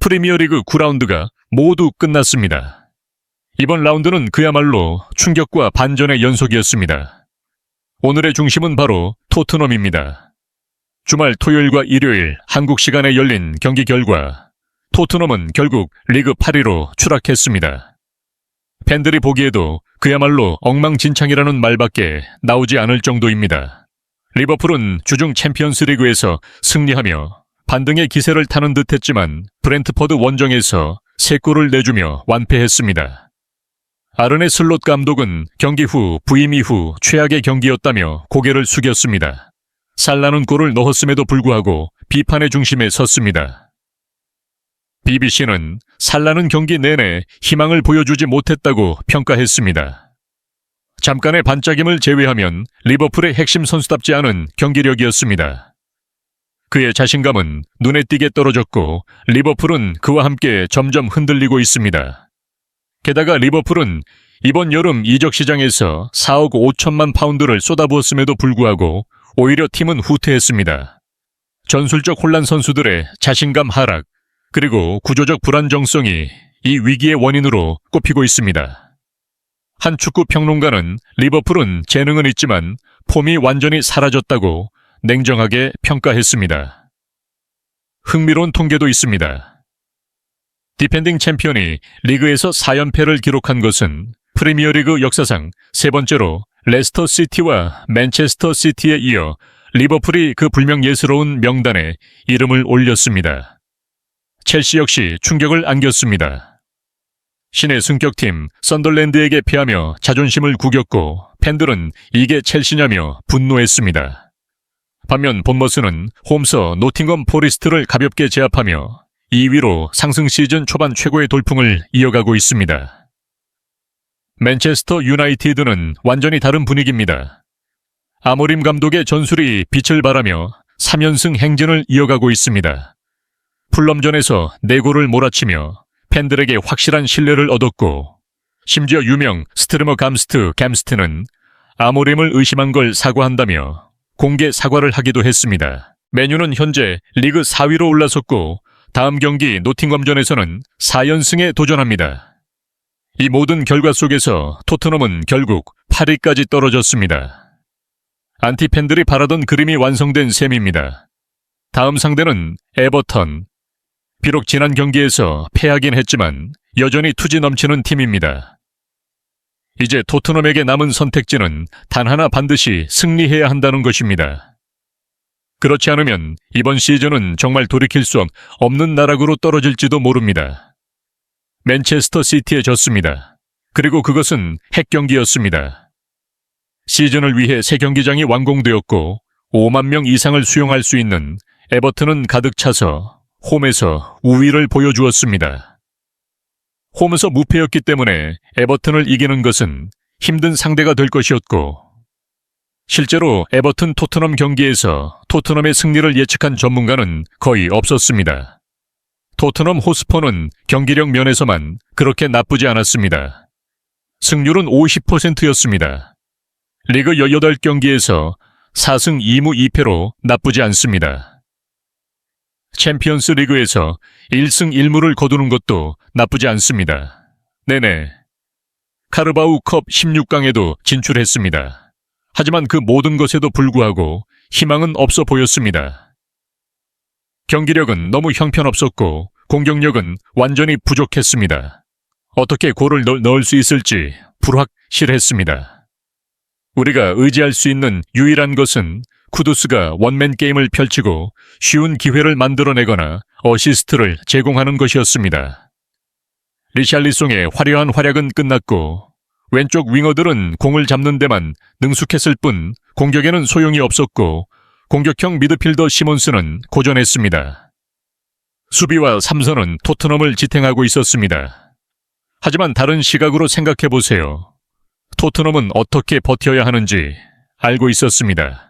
프리미어리그 9라운드가 모두 끝났습니다. 이번 라운드는 그야말로 충격과 반전의 연속이었습니다. 오늘의 중심은 바로 토트넘입니다. 주말 토요일과 일요일 한국 시간에 열린 경기 결과 토트넘은 결국 리그 8위로 추락했습니다. 팬들이 보기에도 그야말로 엉망진창이라는 말밖에 나오지 않을 정도입니다. 리버풀은 주중 챔피언스 리그에서 승리하며 반등의 기세를 타는 듯 했지만 브렌트퍼드 원정에서 3골을 내주며 완패했습니다. 아르네 슬롯 감독은 경기 후 부임 이후 최악의 경기였다며 고개를 숙였습니다. 살라는 골을 넣었음에도 불구하고 비판의 중심에 섰습니다. BBC는 살라는 경기 내내 희망을 보여주지 못했다고 평가했습니다. 잠깐의 반짝임을 제외하면 리버풀의 핵심 선수답지 않은 경기력이었습니다. 그의 자신감은 눈에 띄게 떨어졌고 리버풀은 그와 함께 점점 흔들리고 있습니다. 게다가 리버풀은 이번 여름 이적 시장에서 4억 5천만 파운드를 쏟아부었음에도 불구하고 오히려 팀은 후퇴했습니다. 전술적 혼란 선수들의 자신감 하락, 그리고 구조적 불안정성이 이 위기의 원인으로 꼽히고 있습니다. 한 축구 평론가는 리버풀은 재능은 있지만 폼이 완전히 사라졌다고 냉정하게 평가했습니다. 흥미로운 통계도 있습니다. 디펜딩 챔피언이 리그에서 4연패를 기록한 것은 프리미어리그 역사상 세 번째로 레스터 시티와 맨체스터 시티에 이어 리버풀이 그 불명 예스러운 명단에 이름을 올렸습니다. 첼시 역시 충격을 안겼습니다. 신의 승격팀 썬덜랜드에게 패하며 자존심을 구겼고 팬들은 이게 첼시냐며 분노했습니다. 반면 본머스는 홈서 노팅엄 포리스트를 가볍게 제압하며 2위로 상승 시즌 초반 최고의 돌풍을 이어가고 있습니다. 맨체스터 유나이티드는 완전히 다른 분위기입니다. 아모림 감독의 전술이 빛을 발하며 3연승 행진을 이어가고 있습니다. 풀럼전에서 4골을 몰아치며 팬들에게 확실한 신뢰를 얻었고 심지어 유명 스트르머 감스트 감스트는 아모림을 의심한 걸 사과한다며 공개 사과를 하기도 했습니다. 메뉴는 현재 리그 4위로 올라섰고 다음 경기 노팅엄전에서는 4연승에 도전합니다. 이 모든 결과 속에서 토트넘은 결국 8위까지 떨어졌습니다. 안티 팬들이 바라던 그림이 완성된 셈입니다. 다음 상대는 에버턴. 비록 지난 경기에서 패하긴 했지만 여전히 투지 넘치는 팀입니다. 이제 토트넘에게 남은 선택지는 단 하나 반드시 승리해야 한다는 것입니다. 그렇지 않으면 이번 시즌은 정말 돌이킬 수 없는 나락으로 떨어질지도 모릅니다. 맨체스터 시티에 졌습니다. 그리고 그것은 핵경기였습니다. 시즌을 위해 새 경기장이 완공되었고 5만 명 이상을 수용할 수 있는 에버튼은 가득 차서 홈에서 우위를 보여주었습니다. 홈에서 무패였기 때문에 에버튼을 이기는 것은 힘든 상대가 될 것이었고 실제로 에버튼 토트넘 경기에서 토트넘의 승리를 예측한 전문가는 거의 없었습니다. 토트넘 호스퍼는 경기력 면에서만 그렇게 나쁘지 않았습니다. 승률은 50%였습니다. 리그 18경기에서 4승 2무 2패로 나쁘지 않습니다. 챔피언스 리그에서 1승 1무를 거두는 것도 나쁘지 않습니다. 네네. 카르바우 컵 16강에도 진출했습니다. 하지만 그 모든 것에도 불구하고 희망은 없어 보였습니다. 경기력은 너무 형편없었고 공격력은 완전히 부족했습니다. 어떻게 골을 넣, 넣을 수 있을지 불확실했습니다. 우리가 의지할 수 있는 유일한 것은 쿠두스가 원맨 게임을 펼치고 쉬운 기회를 만들어내거나 어시스트를 제공하는 것이었습니다. 리샬리송의 화려한 활약은 끝났고 왼쪽 윙어들은 공을 잡는 데만 능숙했을 뿐 공격에는 소용이 없었고 공격형 미드필더 시몬스는 고전했습니다. 수비와 삼선은 토트넘을 지탱하고 있었습니다. 하지만 다른 시각으로 생각해 보세요. 토트넘은 어떻게 버텨야 하는지 알고 있었습니다.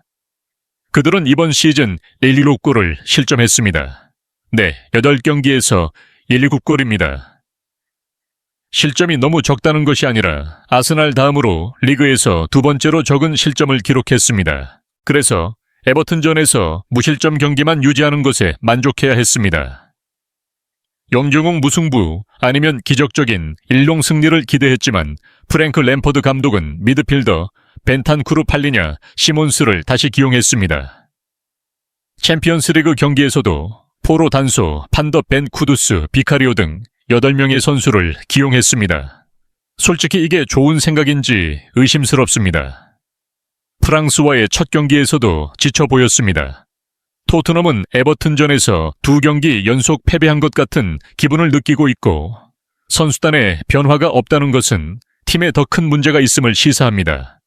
그들은 이번 시즌 1, 2로 골을 실점했습니다. 네, 8경기에서 1, 2골입니다. 실점이 너무 적다는 것이 아니라 아스날 다음으로 리그에서 두 번째로 적은 실점을 기록했습니다. 그래서 에버튼전에서 무실점 경기만 유지하는 것에 만족해야 했습니다. 영종웅 무승부 아니면 기적적인 일용 승리를 기대했지만 프랭크 램퍼드 감독은 미드필더 벤탄쿠르 팔리냐 시몬스를 다시 기용했습니다. 챔피언스리그 경기에서도 포로 단소, 판더 벤 쿠두스, 비카리오 등 8명의 선수를 기용했습니다. 솔직히 이게 좋은 생각인지 의심스럽습니다. 프랑스와의 첫 경기에서도 지쳐 보였습니다. 토트넘은 에버튼전에서 두 경기 연속 패배한 것 같은 기분을 느끼고 있고 선수단에 변화가 없다는 것은 팀에 더 큰 문제가 있음을 시사합니다.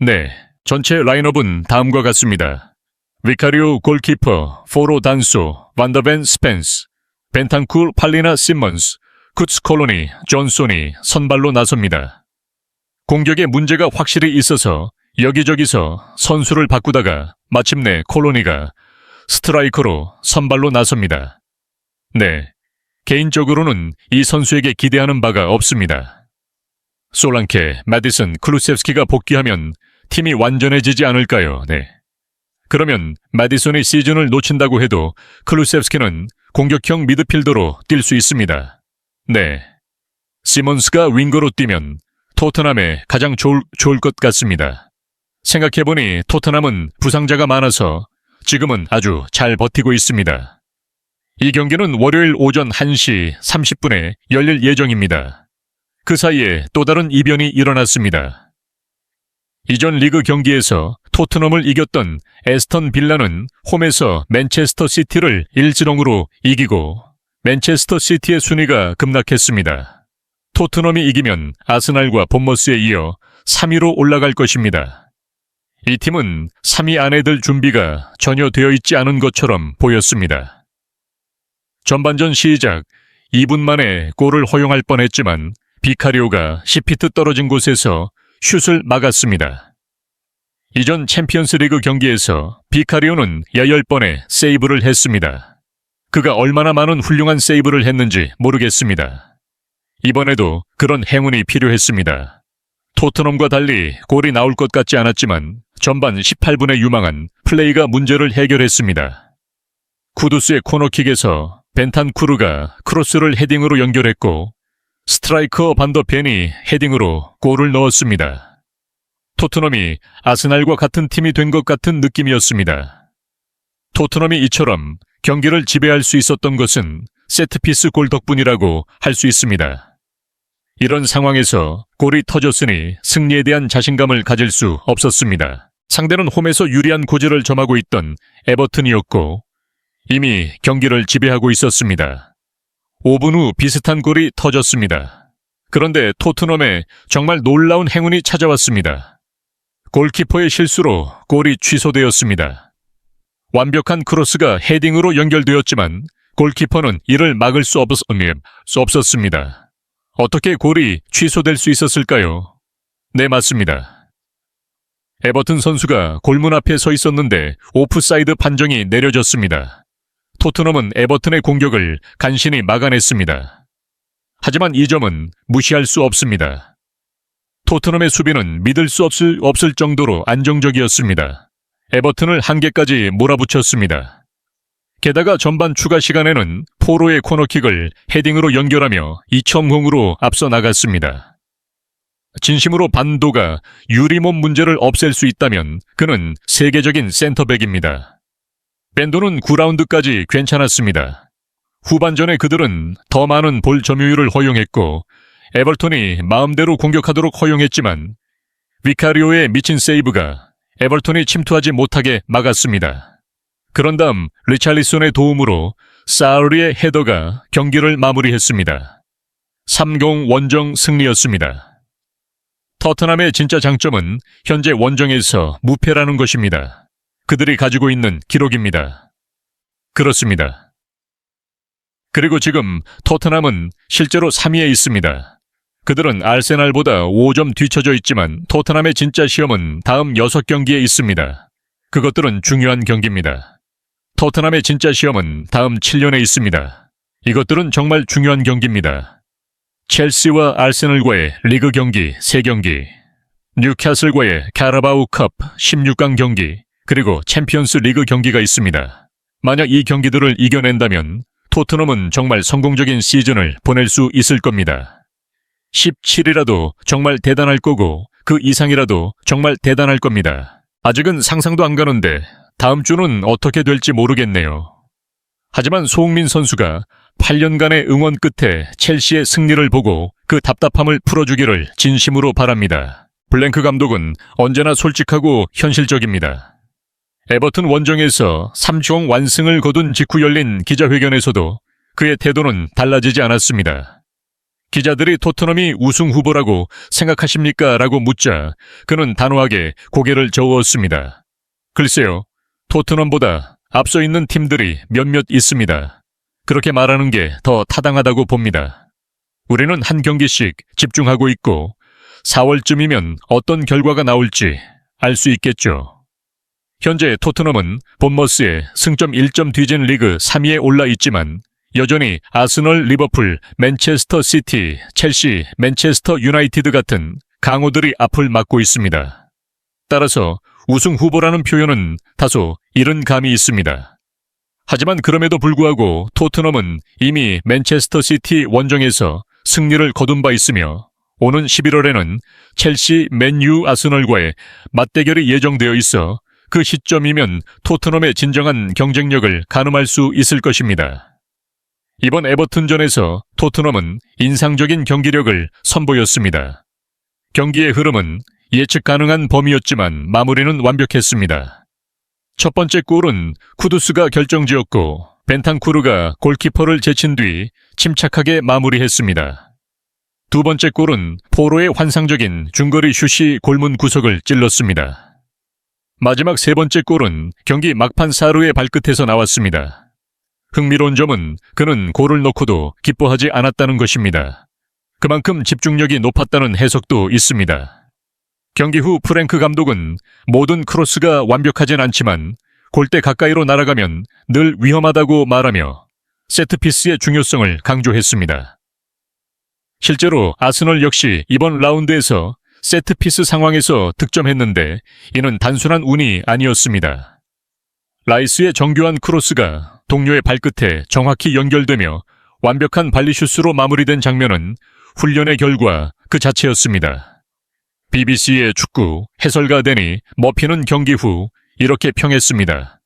네, 전체 라인업은 다음과 같습니다. 위카리오 골키퍼, 포로 단소, 반더벤 스펜스, 벤탄쿨 팔리나 시먼스, 쿠츠 콜로니, 존소니 선발로 나섭니다. 공격에 문제가 확실히 있어서 여기저기서 선수를 바꾸다가 마침내 콜로니가 스트라이커로 선발로 나섭니다. 네, 개인적으로는 이 선수에게 기대하는 바가 없습니다. 솔랑케, 마디슨, 클루셉스키가 복귀하면 팀이 완전해지지 않을까요? 네. 그러면 마디슨이 시즌을 놓친다고 해도 클루셉스키는 공격형 미드필더로 뛸 수 있습니다. 네. 시몬스가 윙거로 뛰면 토트넘에 가장 좋을, 좋을 것 같습니다. 생각해보니 토트넘은 부상자가 많아서 지금은 아주 잘 버티고 있습니다. 이 경기는 월요일 오전 1시 30분에 열릴 예정입니다. 그 사이에 또 다른 이변이 일어났습니다. 이전 리그 경기에서 토트넘을 이겼던 에스턴 빌라는 홈에서 맨체스터 시티를 1지롱으로 이기고 맨체스터 시티의 순위가 급락했습니다. 토트넘이 이기면 아스날과 본머스에 이어 3위로 올라갈 것입니다. 이 팀은 3위 안에 들 준비가 전혀 되어 있지 않은 것처럼 보였습니다. 전반전 시작 2분 만에 골을 허용할 뻔했지만 비카리오가 10피트 떨어진 곳에서 슛을 막았습니다. 이전 챔피언스 리그 경기에서 비카리오는 8번의 세이브를 했습니다. 그가 얼마나 많은 훌륭한 세이브를 했는지 모르겠습니다. 이번에도 그런 행운이 필요했습니다. 토트넘과 달리 골이 나올 것 같지 않았지만 전반 18분에 유망한 플레이가 문제를 해결했습니다. 쿠두스의 코너킥에서 벤탄쿠르가 크로스를 헤딩으로 연결했고 스트라이커 반더벤이 헤딩으로 골을 넣었습니다. 토트넘이 아스날과 같은 팀이 된 것 같은 느낌이었습니다. 토트넘이 이처럼 경기를 지배할 수 있었던 것은 세트피스 골 덕분이라고 할 수 있습니다. 이런 상황에서 골이 터졌으니 승리에 대한 자신감을 가질 수 없었습니다. 상대는 홈에서 유리한 고지를 점하고 있던 에버튼이었고 이미 경기를 지배하고 있었습니다. 5분 후 비슷한 골이 터졌습니다. 그런데 토트넘에 정말 놀라운 행운이 찾아왔습니다. 골키퍼의 실수로 골이 취소되었습니다. 완벽한 크로스가 헤딩으로 연결되었지만 골키퍼는 이를 막을 수, 없, 수 없었습니다. 어떻게 골이 취소될 수 있었을까요? 네, 맞습니다. 에버튼 선수가 골문 앞에 서 있었는데 오프사이드 판정이 내려졌습니다. 토트넘은 에버튼의 공격을 간신히 막아냈습니다. 하지만 이 점은 무시할 수 없습니다. 토트넘의 수비는 믿을 수 없을, 없을 정도로 안정적이었습니다. 에버튼을 한 개까지 몰아붙였습니다. 게다가 전반 추가 시간에는 포로의 코너킥을 헤딩으로 연결하며 2점0으로 앞서 나갔습니다. 진심으로 반도가 유리몸 문제를 없앨 수 있다면 그는 세계적인 센터백입니다. 밴도는 9라운드까지 괜찮았습니다. 후반전에 그들은 더 많은 볼 점유율을 허용했고 에벌톤이 마음대로 공격하도록 허용했지만 위카리오의 미친 세이브가 에벌톤이 침투하지 못하게 막았습니다. 그런 다음 리찰리손의 도움으로 사우리의 헤더가 경기를 마무리했습니다. 3공 원정 승리였습니다. 터트남의 진짜 장점은 현재 원정에서 무패라는 것입니다. 그들이 가지고 있는 기록입니다. 그렇습니다. 그리고 지금 토트넘은 실제로 3위에 있습니다. 그들은 알세날보다 5점 뒤쳐져 있지만 토트넘의 진짜 시험은 다음 6경기에 있습니다. 그것들은 중요한 경기입니다. 토트넘의 진짜 시험은 다음 7년에 있습니다. 이것들은 정말 중요한 경기입니다. 첼시와 알세널과의 리그 경기 3경기, 뉴캐슬과의 카라바우 컵 16강 경기, 그리고 챔피언스 리그 경기가 있습니다. 만약 이 경기들을 이겨낸다면 토트넘은 정말 성공적인 시즌을 보낼 수 있을 겁니다. 17이라도 정말 대단할 거고 그 이상이라도 정말 대단할 겁니다. 아직은 상상도 안 가는데 다음 주는 어떻게 될지 모르겠네요. 하지만 소흥민 선수가 8년간의 응원 끝에 첼시의 승리를 보고 그 답답함을 풀어주기를 진심으로 바랍니다. 블랭크 감독은 언제나 솔직하고 현실적입니다. 에버튼 원정에서 3종 완승을 거둔 직후 열린 기자회견에서도 그의 태도는 달라지지 않았습니다. 기자들이 토트넘이 우승 후보라고 생각하십니까? 라고 묻자 그는 단호하게 고개를 저었습니다. 글쎄요, 토트넘보다 앞서 있는 팀들이 몇몇 있습니다. 그렇게 말하는 게 더 타당하다고 봅니다. 우리는 한 경기씩 집중하고 있고 4월쯤이면 어떤 결과가 나올지 알 수 있겠죠. 현재 토트넘은 본머스의 승점 1점 뒤진 리그 3위에 올라 있지만 여전히 아스널, 리버풀, 맨체스터 시티, 첼시, 맨체스터 유나이티드 같은 강호들이 앞을 막고 있습니다. 따라서 우승 후보라는 표현은 다소 이른 감이 있습니다. 하지만 그럼에도 불구하고 토트넘은 이미 맨체스터 시티 원정에서 승리를 거둔 바 있으며 오는 11월에는 첼시, 맨유, 아스널과의 맞대결이 예정되어 있어 그 시점이면 토트넘의 진정한 경쟁력을 가늠할 수 있을 것입니다. 이번 에버튼전에서 토트넘은 인상적인 경기력을 선보였습니다. 경기의 흐름은 예측 가능한 범위였지만 마무리는 완벽했습니다. 첫 번째 골은 쿠두스가 결정지었고 벤탄쿠르가 골키퍼를 제친 뒤 침착하게 마무리했습니다. 두 번째 골은 포로의 환상적인 중거리 슛이 골문 구석을 찔렀습니다. 마지막 세 번째 골은 경기 막판 사루의 발끝에서 나왔습니다. 흥미로운 점은 그는 골을 넣고도 기뻐하지 않았다는 것입니다. 그만큼 집중력이 높았다는 해석도 있습니다. 경기 후 프랭크 감독은 모든 크로스가 완벽하진 않지만 골대 가까이로 날아가면 늘 위험하다고 말하며 세트피스의 중요성을 강조했습니다. 실제로 아스널 역시 이번 라운드에서 세트피스 상황에서 득점했는데 이는 단순한 운이 아니었습니다. 라이스의 정교한 크로스가 동료의 발끝에 정확히 연결되며 완벽한 발리슈스로 마무리된 장면은 훈련의 결과 그 자체였습니다. BBC의 축구 해설가 데니 머피는 경기 후 이렇게 평했습니다.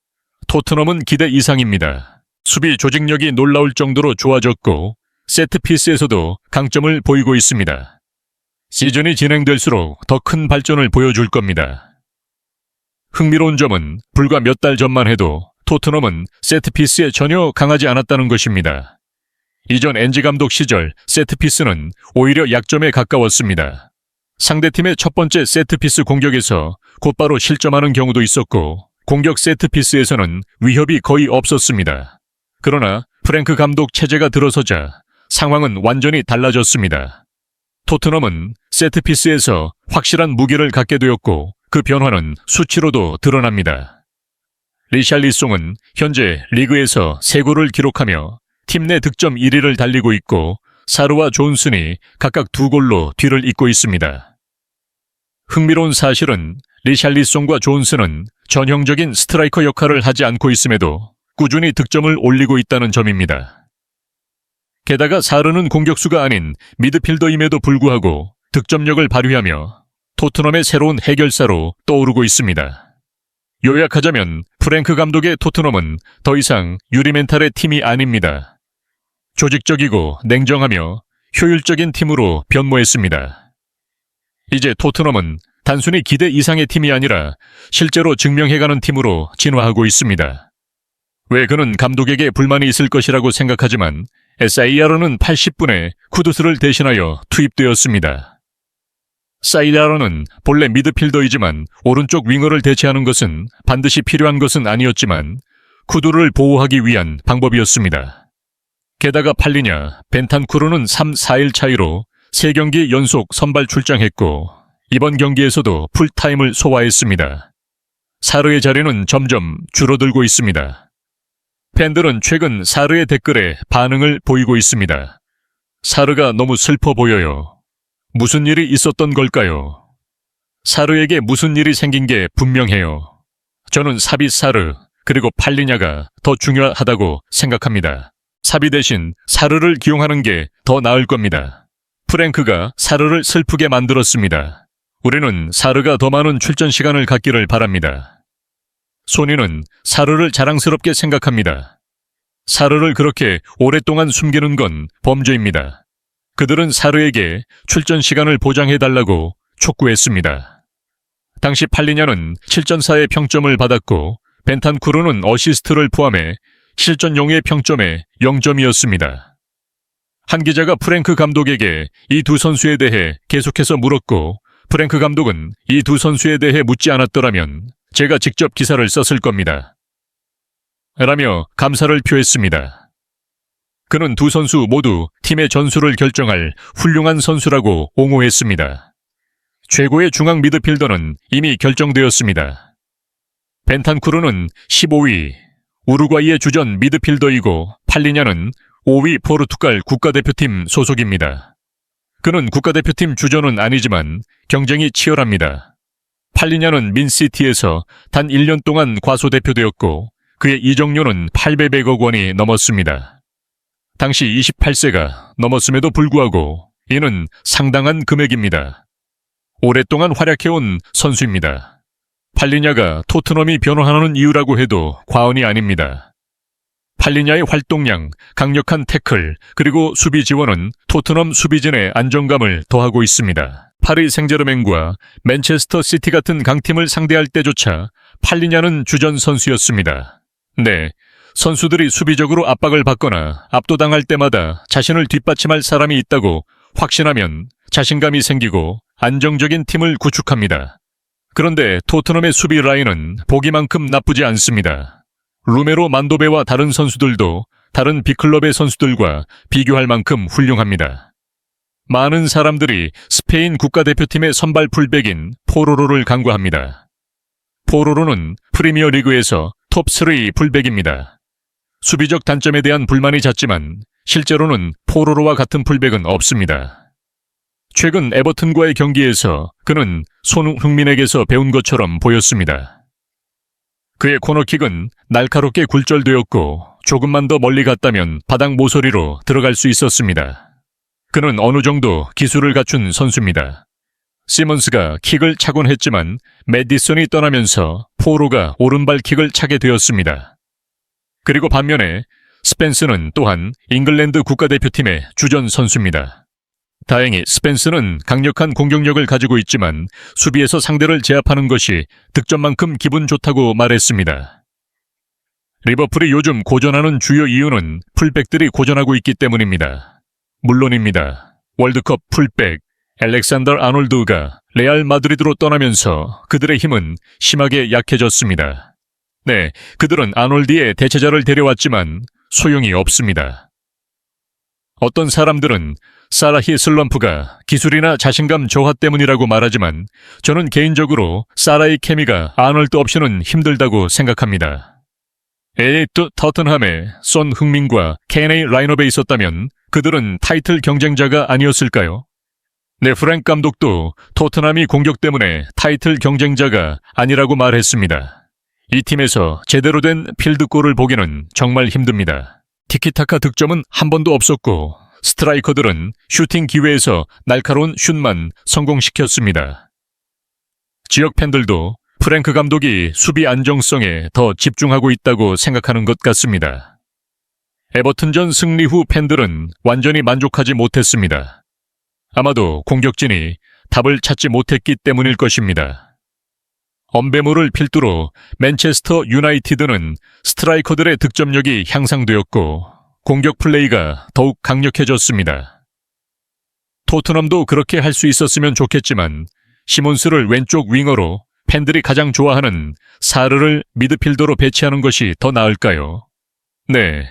토트넘은 기대 이상입니다. 수비 조직력이 놀라울 정도로 좋아졌고 세트피스에서도 강점을 보이고 있습니다. 시즌이 진행될수록 더 큰 발전을 보여줄 겁니다. 흥미로운 점은 불과 몇 달 전만 해도 토트넘은 세트피스에 전혀 강하지 않았다는 것입니다. 이전 엔지 감독 시절 세트피스는 오히려 약점에 가까웠습니다. 상대팀의 첫 번째 세트피스 공격에서 곧바로 실점하는 경우도 있었고 공격 세트피스에서는 위협이 거의 없었습니다. 그러나 프랭크 감독 체제가 들어서자 상황은 완전히 달라졌습니다. 토트넘은 세트피스에서 확실한 무게를 갖게 되었고 그 변화는 수치로도 드러납니다. 리샬리송은 현재 리그에서 3골을 기록하며 팀 내 득점 1위를 달리고 있고 사르와 존슨이 각각 2골로 뒤를 잇고 있습니다. 흥미로운 사실은 리샬리송과 존슨은 전형적인 스트라이커 역할을 하지 않고 있음에도 꾸준히 득점을 올리고 있다는 점입니다. 게다가 사르는 공격수가 아닌 미드필더임에도 불구하고 득점력을 발휘하며 토트넘의 새로운 해결사로 떠오르고 있습니다. 요약하자면 프랭크 감독의 토트넘은 더 이상 유리멘탈의 팀이 아닙니다. 조직적이고 냉정하며 효율적인 팀으로 변모했습니다. 이제 토트넘은 단순히 기대 이상의 팀이 아니라 실제로 증명해가는 팀으로 진화하고 있습니다. 왜 그는 감독에게 불만이 있을 것이라고 생각하지만 사이아로는 80분에 쿠두스를 대신하여 투입되었습니다. 사이아로는 본래 미드필더이지만 오른쪽 윙어를 대체하는 것은 반드시 필요한 것은 아니었지만 쿠두를 보호하기 위한 방법이었습니다. 게다가 팔리냐 벤탄쿠르는 3, 4일 차이로 3경기 연속 선발 출장했고 이번 경기에서도 풀타임을 소화했습니다. 사르의 자리는 점점 줄어들고 있습니다. 팬들은 최근 사르의 댓글에 반응을 보이고 있습니다. 사르가 너무 슬퍼 보여요. 무슨 일이 있었던 걸까요? 사르에게 무슨 일이 생긴 게 분명해요. 저는 사비 사르, 그리고 팔리냐가 더 중요하다고 생각합니다. 사비 대신 사르를 기용하는 게 더 나을 겁니다. 프랭크가 사르를 슬프게 만들었습니다. 우리는 사르가 더 많은 출전 시간을 갖기를 바랍니다. 소니는 사르를 자랑스럽게 생각합니다. 사르를 그렇게 오랫동안 숨기는 건 범죄입니다. 그들은 사르에게 출전 시간을 보장해달라고 촉구했습니다. 당시 팔리냐는 7전사의 평점을 받았고 벤탄쿠르는 어시스트를 포함해 실전용의 평점에 0점이었습니다. 한 기자가 프랭크 감독에게 이 두 선수에 대해 계속해서 물었고 프랭크 감독은 이 두 선수에 대해 묻지 않았더라면 제가 직접 기사를 썼을 겁니다. 라며 감사를 표했습니다. 그는 두 선수 모두 팀의 전술을 결정할 훌륭한 선수라고 옹호했습니다. 최고의 중앙 미드필더는 이미 결정되었습니다. 벤탄쿠르는 15위, 우루과이의 주전 미드필더이고 팔리냐는 5위 포르투갈 국가대표팀 소속입니다. 그는 국가대표팀 주전은 아니지만 경쟁이 치열합니다. 팔리냐는 민시티에서 단 1년 동안 과소대표되었고 그의 이적료는 800억 원이 넘었습니다. 당시 28세가 넘었음에도 불구하고 이는 상당한 금액입니다. 오랫동안 활약해온 선수입니다. 팔리냐가 토트넘이 변호하는 이유라고 해도 과언이 아닙니다. 팔리냐의 활동량, 강력한 태클, 그리고 수비 지원은 토트넘 수비진의 안정감을 더하고 있습니다. 파리 생제르맹과 맨체스터 시티 같은 강팀을 상대할 때조차 팔리냐는 주전 선수였습니다. 네, 선수들이 수비적으로 압박을 받거나 압도당할 때마다 자신을 뒷받침할 사람이 있다고 확신하면 자신감이 생기고 안정적인 팀을 구축합니다. 그런데 토트넘의 수비 라인은 보기만큼 나쁘지 않습니다. 루메로 만도베와 다른 선수들도 다른 빅클럽의 선수들과 비교할 만큼 훌륭합니다. 많은 사람들이 스페인 국가대표팀의 선발 풀백인 포로로를 간과합니다. 포로로는 프리미어 리그에서 톱3 풀백입니다. 수비적 단점에 대한 불만이 잦지만 실제로는 포로로와 같은 풀백은 없습니다. 최근 에버튼과의 경기에서 그는 손흥민에게서 배운 것처럼 보였습니다. 그의 코너킥은 날카롭게 굴절되었고 조금만 더 멀리 갔다면 바닥 모서리로 들어갈 수 있었습니다. 그는 어느 정도 기술을 갖춘 선수입니다. 시먼스가 킥을 차곤 했지만 메디슨이 떠나면서 포로가 오른발 킥을 차게 되었습니다. 그리고 반면에 스펜스는 또한 잉글랜드 국가대표팀의 주전 선수입니다. 다행히 스펜스는 강력한 공격력을 가지고 있지만 수비에서 상대를 제압하는 것이 득점만큼 기분 좋다고 말했습니다. 리버풀이 요즘 고전하는 주요 이유는 풀백들이 고전하고 있기 때문입니다. 물론입니다. 월드컵 풀백 알렉산더 아놀드가 레알 마드리드로 떠나면서 그들의 힘은 심하게 약해졌습니다. 네, 그들은 아놀드의 대체자를 데려왔지만 소용이 없습니다. 어떤 사람들은 사라히 슬럼프가 기술이나 자신감 저하 때문이라고 말하지만 저는 개인적으로 사라의 케미가 아놀드 없이는 힘들다고 생각합니다. 에이트 터튼함에 쏜 흥민과 케네이 라인업에 있었다면 그들은 타이틀 경쟁자가 아니었을까요? 네, 프랭크 감독도 토트넘이 공격 때문에 타이틀 경쟁자가 아니라고 말했습니다. 이 팀에서 제대로 된 필드골을 보기는 정말 힘듭니다. 티키타카 득점은 한 번도 없었고 스트라이커들은 슈팅 기회에서 날카로운 슛만 성공시켰습니다. 지역 팬들도 프랭크 감독이 수비 안정성에 더 집중하고 있다고 생각하는 것 같습니다. 에버튼전 승리 후 팬들은 완전히 만족하지 못했습니다. 아마도 공격진이 답을 찾지 못했기 때문일 것입니다. 엄배물을 필두로 맨체스터 유나이티드는 스트라이커들의 득점력이 향상되었고 공격 플레이가 더욱 강력해졌습니다. 토트넘도 그렇게 할 수 있었으면 좋겠지만 시몬스를 왼쪽 윙어로 팬들이 가장 좋아하는 사르를 미드필더로 배치하는 것이 더 나을까요? 네.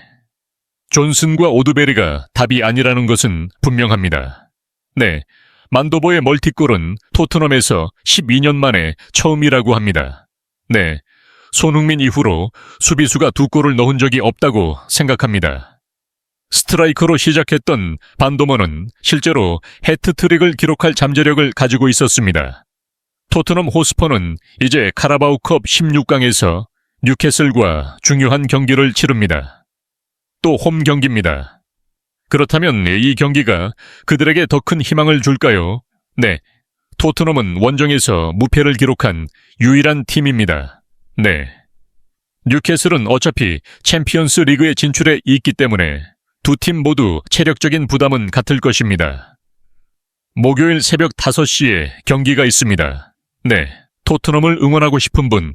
존슨과 오드베리가 답이 아니라는 것은 분명합니다. 네. 만도보의 멀티골은 토트넘에서 12년 만에 처음이라고 합니다. 네. 손흥민 이후로 수비수가 두 골을 넣은 적이 없다고 생각합니다. 스트라이커로 시작했던 반도머는 실제로 해트트릭을 기록할 잠재력을 가지고 있었습니다. 토트넘 호스퍼는 이제 카라바오컵 16강에서 뉴캐슬과 중요한 경기를 치릅니다. 또 홈 경기입니다. 그렇다면 이 경기가 그들에게 더 큰 희망을 줄까요? 네. 토트넘은 원정에서 무패를 기록한 유일한 팀입니다. 네. 뉴캐슬은 어차피 챔피언스 리그에 진출해 있기 때문에 두 팀 모두 체력적인 부담은 같을 것입니다. 목요일 새벽 5시에 경기가 있습니다. 네. 토트넘을 응원하고 싶은 분